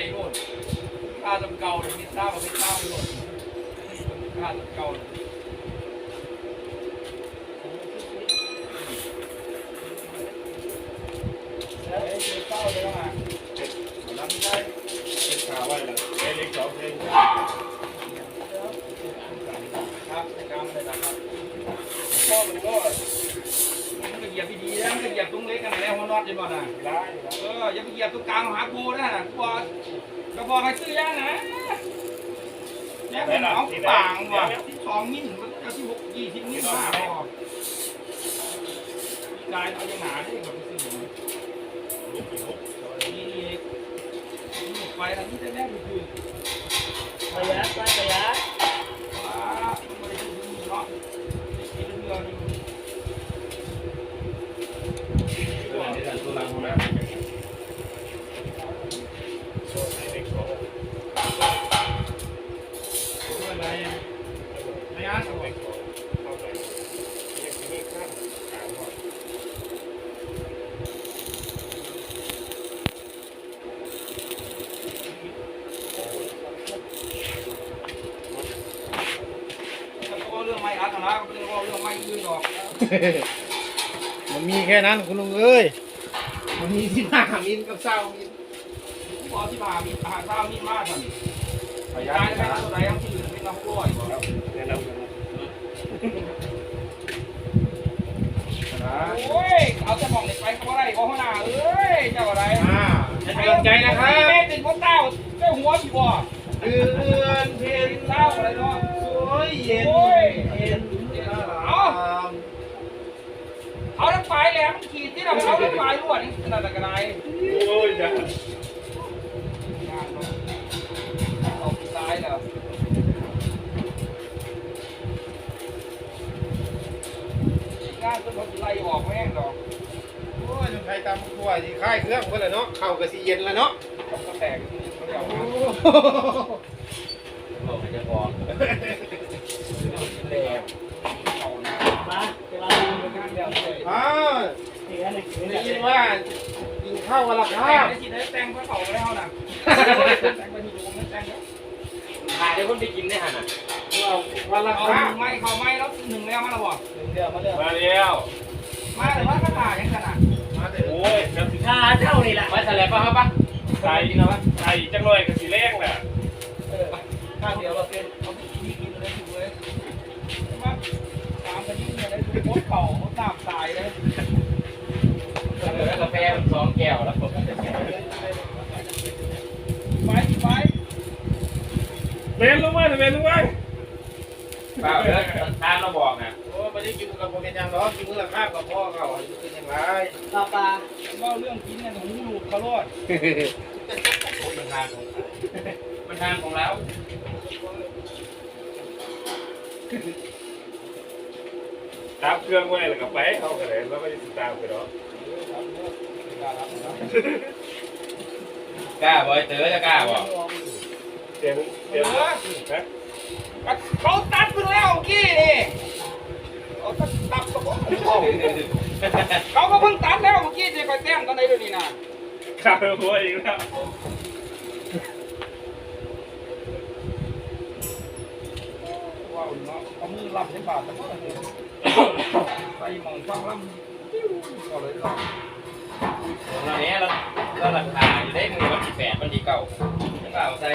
อะไรก็ไทยรวดค่าจำเก่าเลยมีทราบว่าไม่ทราบรวดค่าเก่าเลยแล้วไอ้เจ้าเก้าเลยมาลำได้เป็นข่าวไว้ละเอเล็กสองเพลงครับในกรรมเลยนะครับพ่อมันก็มันก็เห ยียบดีๆนะมันก็เหยียบตรงเล็กกันแล้วหัวนอดจะบ่น่ะได้เอออย่าไปเหยียบตรงกลางหาโกนะกูบอกก็บอกให้ซื้อย่างนะแล้วมันเอาปางว่ะที่สองมิ้นเอาที่หกยี่สิบมิ้นมาพอกายเอาย่างหนาได้กับไปซื้อลูกอีกลูกนี่นี่นี่ไปแล้วนี่จะแน่คือประหยัดไประหยัดว้าไม่ได้ดูเนาะกินเรือนี่ตัวนี้แต่ตัวหลังนะไม่อ่านเล็กสองเข้าไปยังมีข้างกลางก่อนก็เรื่องไม่อ่านนะ ม่ได้ว่าเรื่องไม่ยืนหรอกมันมีแค่นั้นคุณลุงเอ้ย มันมีที่หน้ามินกับเศร้ามินพอที่มามีอาหารเช้ามีมากสั่นพยาตายยามแล้วนะตัวไหนยังตื่นไม่ต้องกล้วยบอกแนะนำกันนะโอ้ยเอาจะมองเด็กไปเขาอะไรเขาหน้าเอ้ยเจ้าอะไรอ่าเป็นกำลังใจนะครับแม่ติดพ่อเต้าเจ้าหัวอยู่บ่เดือนเพ็ญเต้าอะไรเนาะสวยเย็นเย็นเอา เอาทั้งปลายแหลมขีดที่เราเอาทั้งปลายรวดนี่ขนาดกระไรโอ้ยจ้ะงานเนาะเอาตายแล้วงานก็รถไล่ออกแม่งดอกโอ้ยยังใครตามทั่วที่ค่ายเครื่องก็เลยเนาะ เข่ากับสีเย็นแล้วเนาะก็แตกเขาเรียกโอ้ว่าโหบอกให้จะพอแหลมเอานะ มาเวลาดู งานเดียวเลย อ่า เผมได้ยินว่ากินข้าววันละข้าวงได้สิได้แต่งพระเขาแล้วนะแตงไปที่ดูมันแตงแล้วถ่ายให้คนไปกินได้หันอะเอาวันละเขาข้าวไม่เขาไม่แล้วหนึ่งแล้วมาแล้วบ่หนึ่งเดียวมาเรื่องมาแล้วมาแต่ว่าก็ตายยังขนาดมาแต่โอ้ยครับค่าเท่านี่แหละมาแสลบป่ะครับป่ะใส่กินเอาปะใส่จังเลยกับสีแรกแหละเออข้าวเดียวเราเป็นเอาไปกินกินเลยถูกเลยมตามกันยิ่งเลยดูโคตรเขาตามตายเลย กาแฟสองแก้วแล้วผมไปไปเบนลงมาเบนลงมาเปล่าเด้อทางเราบอกนะโอ้ไม่ได้กินกับโมเป็นยังหรอกกินมื้อละข้าวกับพ่อเขาอายุเป็นยังไงปลาปลาเล่าเรื่องกินเนี่ยหูหลุดเขารอดมันทางของมันทางของเราตามเครื่องไว้แล้วก็ไปเขาก็เลยแล้วไม่ได้ตามไปหรอกเกล้าบ่ไอ้เต๋อจะกล้าบ่เดี๋ยวเดี๋ยวนะเขาตัดขึ้นแล้วเมื่อกี้นี่เขาตัดตัดตะโกนเขาก็เพิ่งตัดแล้วเมื่อกี้จะไปแต้มกันในเดี๋ยนี้นะข้าวหัวอีกแล้วว้าวเนาะเอามือรับใช้บาทตะโกนเลยใส่หมองฟังลำปิ้วก็เลยล ตอนนี้เราเราราคาอยู่ได้มือวันที่แปดวันที่เก้าใช่เปล่าใส่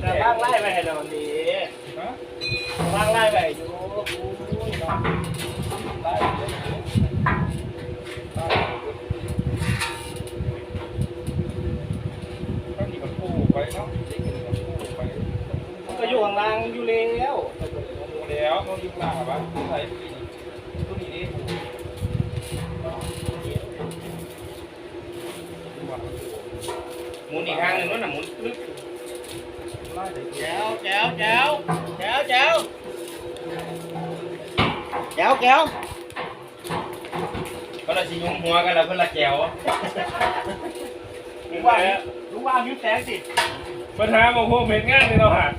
แต่บ้างไล่ไปให้เราดีำฮะบ้างไล่ไปอยู่ได้เดี๋ยวได้ก็มีกับคู่ ไปเนาะเด็กมีกับคู่ไปมันก็อยู่ข้างล่างอยู่แล้วดูแล้วต้องยุ่งหน้าครับใส่ตัวนี้ตัวนี้ดิหมุนอีกข้างหนึ่งนั่นน่ะหมุนปึ๊บไล่เลยแจ๋วแจ๋วแจ๋วแจ๋วแจ๋วแจ๋วแจ๋วก็เราชิยุมหัวกันแล้วเพื่อนละแก้วลุ งว่าลุงว่ามิ้วแสงสิปัญหาโมโหเหม็นงานในเราหัก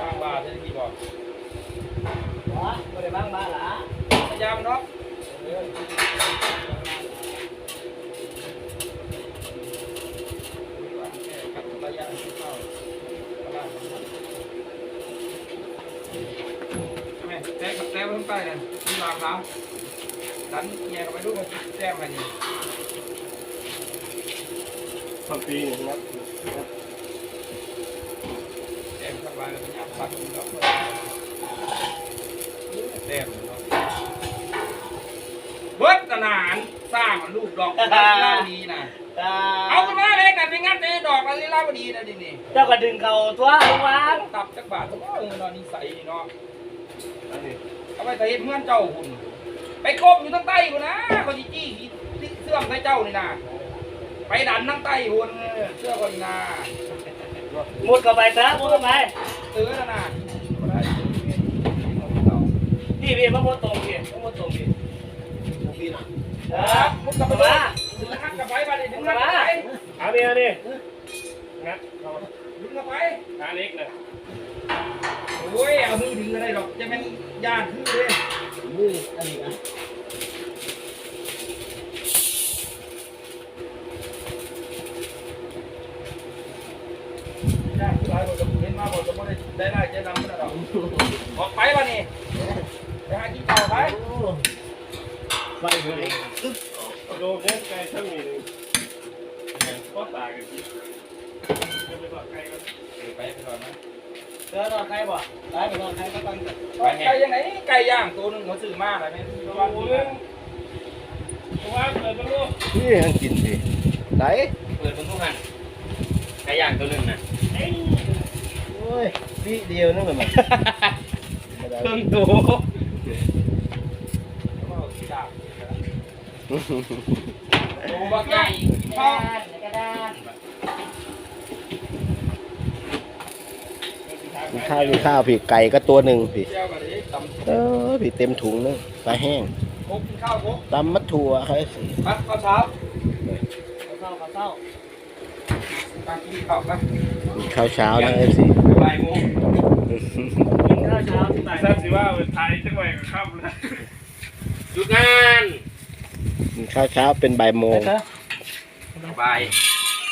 บางบาทจะกี่บอก วะไม่ได้บ้างมาหรอ พยายามเนาะระยะเข้าแม่แต้กับแต้เพิ่มไปเลยมีบางแล้วดันเงียกับไปดูมันแต้มไปนี่ ทำปีนึงนะ แต้มสบายแล้วยับปัดแล้วแต้มเนาะเบิดตนานสร้างมันลูกดอกลาดีนะเอาขึ้นมาเลยกันไปงั้นไปดอกอะไรลาบดีนะดินี่เจ้าก็ดึงเขาตัวลุงวางตับจักบาทก็เออนอนนิสัยนี่เนาะเอาไปใส่เพื่อนเจ้าคุณไปกบอยู่ทั้งใต้คุณนะเขาจีจี้เสื้อมใส่เจ้านี่นะไปดันทั้งใต้คุณเสื้อคนนะ มุดเข้าไปซะมุดเข้าไปตื้อแล้วนะบ่ได้พี่พี่มามุดตรงพี่มามุดตรงพี่เออมุดกลับไปว่าดึงหักกลับไปบ้านดึงหักกลับไปอันนี้อันนี้งัดเอาดึงกลับไปอันเล็กนะโอ้ยเอามือดึงอะไรหรอกจะเป็นย่านคือเลยมืออันนี้นะย่านคืออะไรบอกจะเห็น มาบอกจะไม่ได้ได้ได้ใจดำนะดอกออกไปบ้านนี่ไปหากินข้าวไปไปเลยโดนเนี่ยไก่ช่างมีหนึ่งก็ตายกันทีจะไปบอกไก่กันไปไปก่อนนะเสือนอนใครบ่ตายไปนอนใครก็ต้องไก่ยังไงไก่ย่างตัวหนึงเขาซื้อมาอะไรไหมเพราะว่าโอ้ยว่าเปิดประตูนี่ยังกินสิไหนเปิดประตูหันไก่ย่างตัวหนึ่งน่ะโอ้ ยวิเดียวนั่นแหละมันเพิ่งตัวโอ้บักใหญ่พ่อกระดานมีข้าวมีข้าวพี่ไก่ก็ตัวหนึ่งพี่เจ้ากันดิตำเออพี่เต็มถุงนึงปลาแห้งครบกินข้าวครบตำมัดถั่วเขาสิปัดข้าวเช้าเข้าเข้าเข้าการกินข้าวไปมีข้าวเช้านะเอฟซี บ่ายโมงกินข้าวเช้าที่บ่ายทราบสิว่าเป็นไทยจังหวะกับข้ามแล้วหยุดงานมีข้าวเช้าเป็นบ่ายโมงบ่าย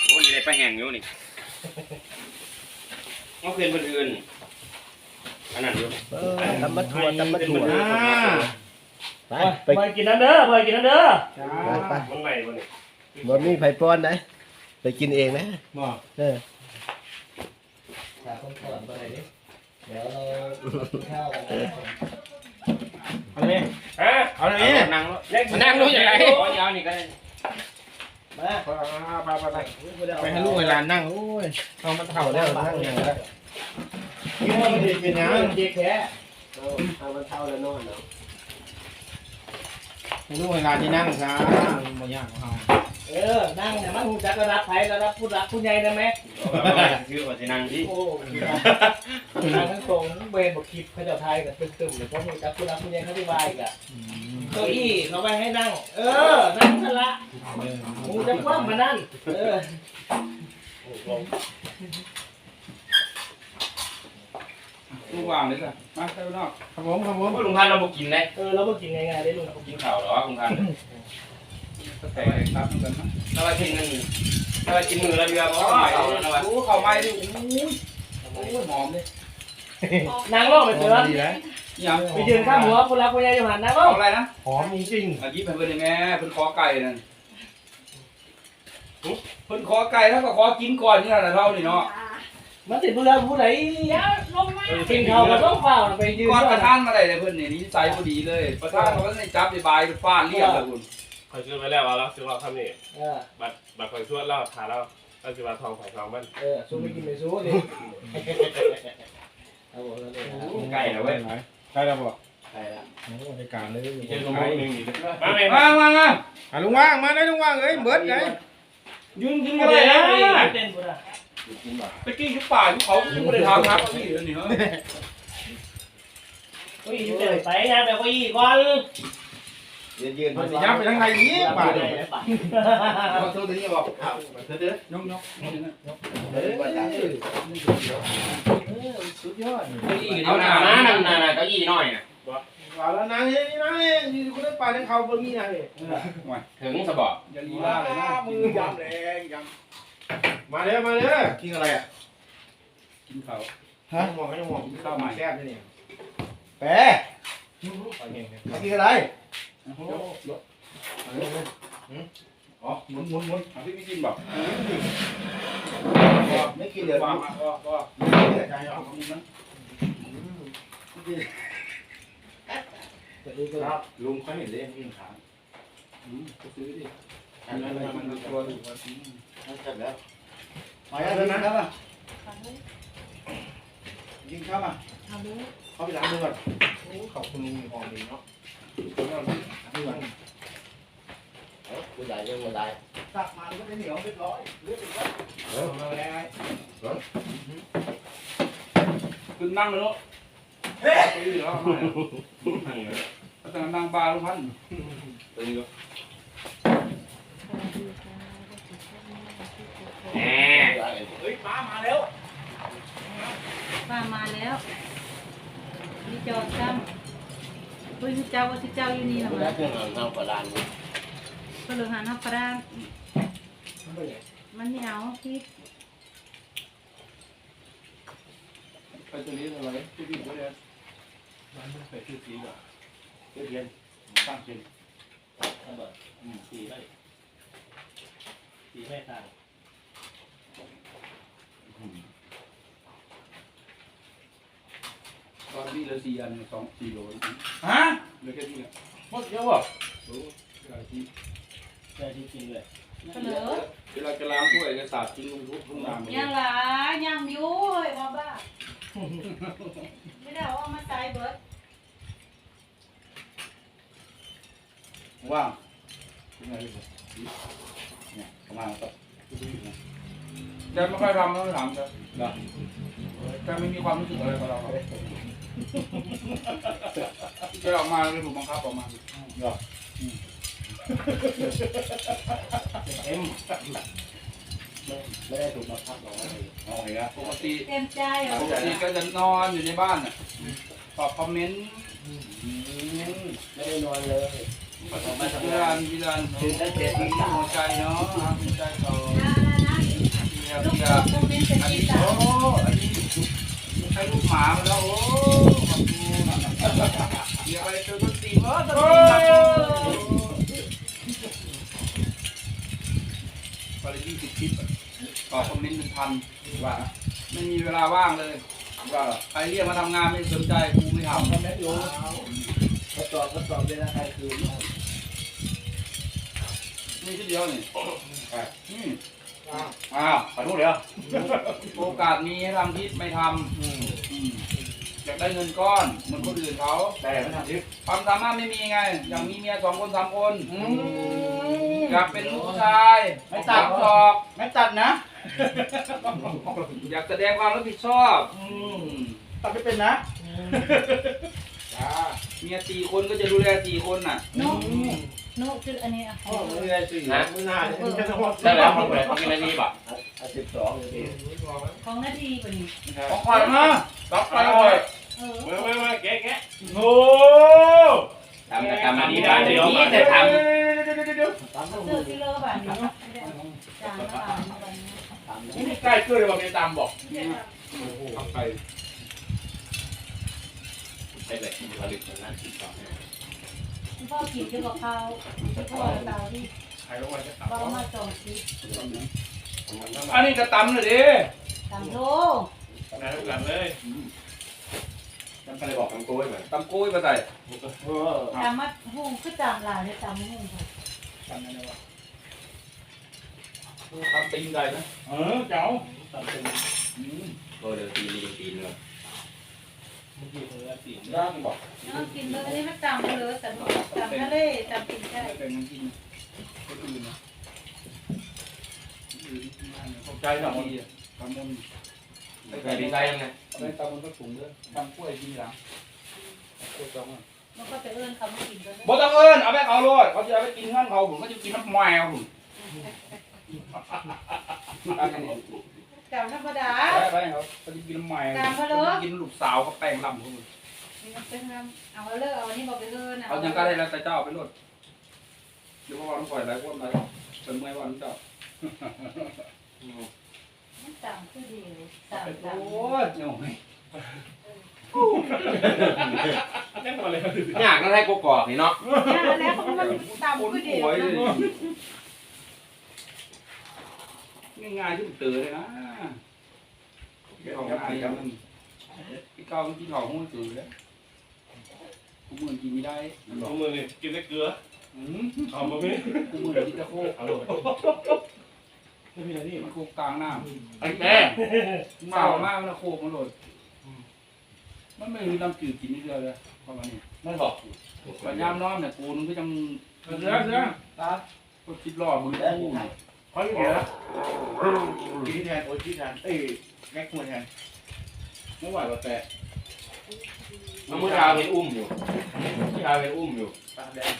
โอ้ยได้ไปแห่งอยู่นี่เอาคืนคนอื่นอันนั้นอยู่เออตำมัดถั่วตำมัดถั่วไปไปไปกินนั่นเด้อไปกินนั่นเด้อไปไปมันไหนมันนี่บ่มีไผ่ป้อนนะไปกินเองนะบ่เออ ขาคนเปิดไปดิเดี๋ยวเราเข้ากันนะเอาเลยฮะเอาเลย นั่งเล็กนั่งรู้ยังไงขอยาวนี่ก็ได้มาไปไปไปไปให้ลูกเวลานั่งโอ้ยเอามันเท่าแล้วนั่งอย่างไรกินมันดีเป็นยังเด็กแค่เอามันเท่าแล้วนอนเนาะให้ลูกเวลาที่นั่งซะมันยากของเขาเออนั่งเนี่ยมันหูจักระดับไผ่ระดับผู้รักผู้ใหญ่ได้ไหม คือว่าสินั่งที่โอ้นั่งทั้งตรงเวรบอกคลิปเขาจะทายกับตึมๆหรือเพราะหูจักผู้รักผู้ใหญ่เขาที่วายกับเก้าอี้เขาไว้ให้นั่ง เออ นั่งนั่นละหูจะคว่ำมานั่น เออลูกวางเลยจ้ะมาไปนอกครับผมครับผมลุงพันเราบอกกินได้เออเราก็กินง่ายๆได้ลุงกินข้าวหรอลุงพัน แต่ครับเหมือนกันนะถ้าว่ากินนั่นถ้าว่ากินมือละเดือเพราะเข้าว่าใหม่เขาแล้วว่าโอ้เข้าใหม่ดิโอ้ยโอ้ยหอมเลยนั่งล่องไปเถอะดีแล้วยังไปยืนข้างหัวผู้รักผู้ใหญ่จะผ่านนั่งล่อเอางอะไรนะหอมจริงอายิบให้เพิ่นได้แม่เพิ่นขอไก่นั่นเพิ่นขอไก่ถ้าก็ขอกินก่อนนี่แหละเรานี่เนาะมันติดผู้รักผู้ใหญ่กินข้าวก็ต้องเฝ้าไปยืนก่อนก่ปอนระธานมาได้เลยเพิ่นนี่นิสัยพอดีเลย ประธานเขาก็ได้จับได้บายฟาดเรียบเลยคุณ คอยซื้อไปแล้วเอาแล้วซื้อเราทำนี่เออบัตรบัตรคอยช่วยเล่าทาแล้วเราซื้อมาทองไผ่ทองมันเออสู้ไม่กินไม่สู้ดิเอาบอกแล้วเลยนะไก่นะเว้ยใช่แล้วบอกใช่ละโอ้ในการเลยเจอลงมือหนึ่งอีกมาไหมมามามาอะลุงว่างมาได้ลุงว่างเอ้ยเบิร์ดไงยืนกินกันเลยนะเต้นกูนะไปกินยุบป่ายุบเขายุบไม่ได้ทำครับนี่เดี๋ยวนี่เนาะก็อีเต้นไปนะแบบว่าอีก่อน ยืนมันจะย้ำไปทางไหนนี้ป่าเดี๋ยวเอาเธอตัวนี้บอกเธอเด้อยกยกเอ้ยสุดยอดเอาหน้ามานั่นน่ะเก้าอี้น้อยน่ะป่าแล้วนางเฮ้ยนี่นางเฮ้ยนี่คุณได้ป่าในเขาบนนี้นะเฮ้ยถึงสะบอกอย่าลีลาเลยนะมือยำแรงยำมาเด้อมาเด้อกินอะไรอะกินเขาฮะหมอกไม่หมอกข้าวใหม่แซ่บเลยเนี่ยแปะกินอะไร อ๋อหมุนหมุนหมุนพี่พี่กินบอกไม่กินเดี๋ยวว่ามาว่าว่าไม่ได้ใจหรอกกินนะครับลุงเขาเห็นเลยกินขาซื้อดิอันนั้นมันตัวดูว่าเสร็จแล้วมาแล้วนะครับอะกินข้าวอะเขาไปล้างมือก่อนขอบคุณหอมดีเนาะ ผู้ใหญ่ ยังไม่ได้ตักมาก็จะเหนียวเรียบร้อยเรียบร้อยเออมาแล้วขึ้นนั่งเลยเนาะเฮ้ยแล้วมาแต่นั่งบาร์ลุงพันตัวนี้ก็แหมเฮ้ยป้ามาแล้วป้ามาแล้วนี่จอดจ้ำเฮ้ยเจ้าว่าที่เจ้าอยู่นี่หรอมาแล้วเครื่องทำประดานนี่ ก็เลยหาน้ำปลามันเหนียวพี่ไปตัวนี้อะไรที่ดินก็ได้ไปชื่อสีก่อนชื่อเรียนตั้งเป็นสีไม่สีไม่ต่างตอนนี้เหลือสี่อันสองสี่โลฮะเหลือแค่นี้แหละหมดเยอะบ่โอ้หลายที ได้ที่กินเลยเสนอเวลาจะล้างถ้วยจะสาดทิ้งลงทุกทุ่งน้ำยังหลายยังอยู่เฮ้ยบ้าบ้าไม่ได้เอามาใส่เบิร์ดว่างเป็นไงเนี่ยประมาณก็แกไม่ค่อยทำต้องถามแกแกไม่มีความรู้สึกอะไรกับเราแกออกมาเลยผมบังคับออกมา เอ็มไม่ได้ถูกบังคับหรอกเอาไงนะปกติเต็มใจเหรอปกติก็จะนอนอยู่ในบ้านน่ะตอบคอมเมนต์ไม่ได้นอนเลยพี่รันพี่รันตื่นตั้งแต่ตีหัวใจเนาะหัวใจเขานะนะเรียบลูกเรีโป่ยงบคอมเมนต์จะอันดีนี้จ้ะโอ้อันนี้ใช้ลูกหมามาแล้วโอ้ขอบคุณเดี๋ยวไปเจอต้นตีนเออต้นตี นมาไปเลยยี่สิบคลิปตอบคอมเมนต์เป็นพันว่าไม่มีเวลาว่างเลยว่าใครเรียกมาทำงานไม่สนใจกูไม่ททำกันได้อยู่ทดสอบทดสอบเวลาใครคืนำนี่ทีเดียวนี่อืมอ้าวขอโทษเดี๋ยวโอกาสมีให้ทำทิศไม่ทำอืม อยากได้เงินก้อนเหมือนคนอื่นเขาแต่ไม่ทำทิปความสามารถไม่มีไง อย่างมีเมียสองคนสามคนอือยากเป็นลูกผู้ชายไม่ตัดสอบไม่ตัดนะ อยากแสดงความรับผิดชอบอืมตัดไม่เป็นนะเมียสี่คนก็จะดูแลสี่คนน่ะนกนกคืออันนี้อะโอ้ไม่ได้สิไม่น่าจะต้องได้แล้วของเลยกินอะไรนี่บ่อะสิบสองเลยของนาทีกว่านี้ของขวัญมารับไปเลย เออ มามามาแกะแกะ โอ้ ทำแต่ทำอัน นี้ได้เดี๋ยวนี่แต่ทตามต้องเสื้อที่เลอะแบบนี้จานละบาทอะไรนี้ตามนี่ใกล้เกินเลยบอกเมียตามบอกทำไปำได้เลยผลิตนั้นติดต่อพ่อกินเกี่ยวกับข้าวพ่อเตาที่ใครลงมาจะตัดบ้ามาสองชีอันนี้กระตำเลยดิตามโลนายทุกกันเลย จำไปเลยบอกทำกล้วยเหมือนตำกุ้ยมาใส่เออตามมัดหุ่งคือตามลายเลยตามหุ่งค่ะทำอะไรวะตำตีนไก่นะเออเจ้าตัดเป็นโอ้เดี๋ยวตีลีตีนเลยเมื่อกี้เธอตีนย่างบอกน้องกินเลยอันนี้ไม่ตามเลยแต่ตามทะเลตามกินได้ไม่เป็นมันกินคนอื่นนะคนอื่นเข้าใจหรอกดีอะตำมัน เคยดีใจยังไงอะไรตำมันก็ถุงด้วยตำกล้วยทีหลังกล้วยตำอะมันก็จะเอื้อนคำว่ากินกันบ่ต้องเอิ้นเอาไปเอาโลดเขาจะเอาไปกินเงินเขาผมก็จะกินน้ำแมวผมตามกันนี่ตามธรรมดาไปไปเขาเขาจะกินน้ำแมวเขาจะกินลูกสาวเขาแป้งลำเขาเป็นน้ำเอาเลิกเอาอันนี้บอกไปเลยนะเอายังก็ได้แล้วแต่เจ้าไปโลดเดี๋ยวว่าวันปล่อยอะไรพวกอะไรเป็นเมื่อวันเจ้า ตามคือดีเลยตามโอ้ตามยโอ้ยแน่นอนเลยอยากนั่นให้กูกอกนี่เนาะแล้วมันตามคนคือดีป่วยเลยง่ายๆที่มันเตือเลยนะของง่ายอย่างนั้นพี่เก้าพี่หลอกมันตื่นแล้วกูมือกินไม่ได้เอามือเลยกินได้เกลืออืมเอามาไม่กูมือกินตะโคกเอาลง ไม่มีอะไรนี่มันโคกกลางหน้าไอ้แม่เมามากมันโคกมันโหลดมันไม่มีน้ำจืดกินนิดเดียวเลยประมาณนี้มันบอกปัญญามน้อมเนี่ยกูนึงก็ยังเสือเสือตาก็คิดรอมือกูเขาอยู่ไหนกินแทนโอ้ยกินแทนเอ้ยแม็กควรแทนไม่ไหวว่าแต่น้ำมือชาเห็นอุ้มอยู่ชาเห็นอุ้มอยู่ตาแดง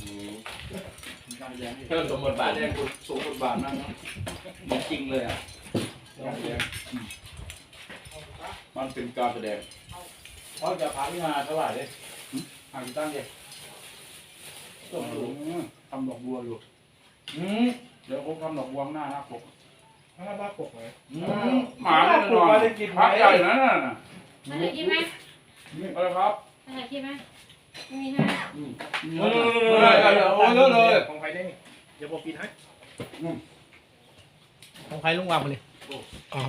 ตาแดง เพิ่มสมบทบาทแดงกูสูงบทบาทมากนะจริงเลยอะมันเป็นการแสดงเขาจะพาพี่มาเท่าไหร่เลยหาที่ตั้งเด็กส่งดูทำดอกบัวอยู่อืมเดี๋ยวผมทำดอกบัวข้างหน้าหน้าปกข้างหน้าบ้านปกเลยอืมหมาเนี่ยนอนพักใหญ่นะนั่นน่ะมันจะกินไหมอะไรครับมันจะกินไหม ไม่มีนะเออเออโอ้ยเยอะเลยของใครได้นี่เดี๋ยวผมปิดให้ของใครลุงวางมาเลย